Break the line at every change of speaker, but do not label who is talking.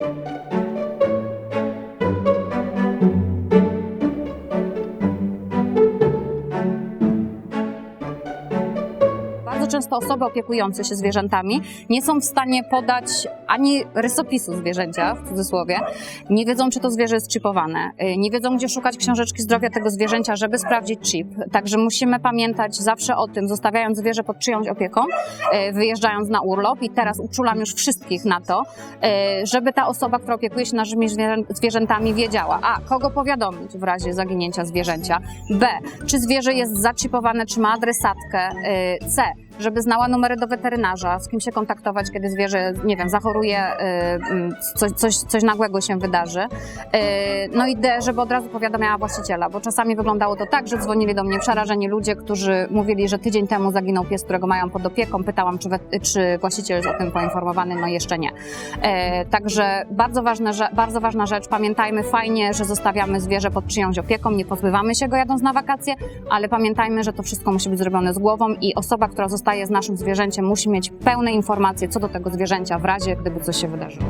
you Bardzo często osoby opiekujące się zwierzętami nie są w stanie podać ani rysopisu zwierzęcia, w cudzysłowie. Nie wiedzą, czy to zwierzę jest chipowane. y, Nie wiedzą, gdzie szukać książeczki zdrowia tego zwierzęcia, żeby sprawdzić chip. Także musimy pamiętać zawsze o tym, zostawiając zwierzę pod czyjąś opieką, y, wyjeżdżając na urlop i teraz uczulam już wszystkich na to, y, żeby ta osoba, która opiekuje się naszymi zwierzę- zwierzętami wiedziała, a kogo powiadomić w razie zaginięcia zwierzęcia, b, czy zwierzę jest zaczipowane, czy ma adresatkę, c, żeby znała numery do weterynarza, z kim się kontaktować, kiedy zwierzę, nie wiem, zachoruje, y, mm, coś, coś, coś nagłego się wydarzy. Y, No i D, żeby od razu powiadamiała właściciela, bo czasami wyglądało to tak, że dzwonili do mnie przerażeni ludzie, którzy mówili, że tydzień temu zaginął pies, którego mają pod opieką. Pytałam, czy, czy właściciel jest o tym poinformowany, no jeszcze nie. E, Także bardzo ważna, bardzo ważna rzecz, pamiętajmy fajnie, że zostawiamy zwierzę pod czyjąś opieką, nie pozbywamy się go jadąc na wakacje, ale pamiętajmy, że to wszystko musi być zrobione z głową i osoba, która zostaje z naszym zwierzęciem musi mieć pełne informacje co do tego zwierzęcia w razie, gdyby coś się wydarzyło.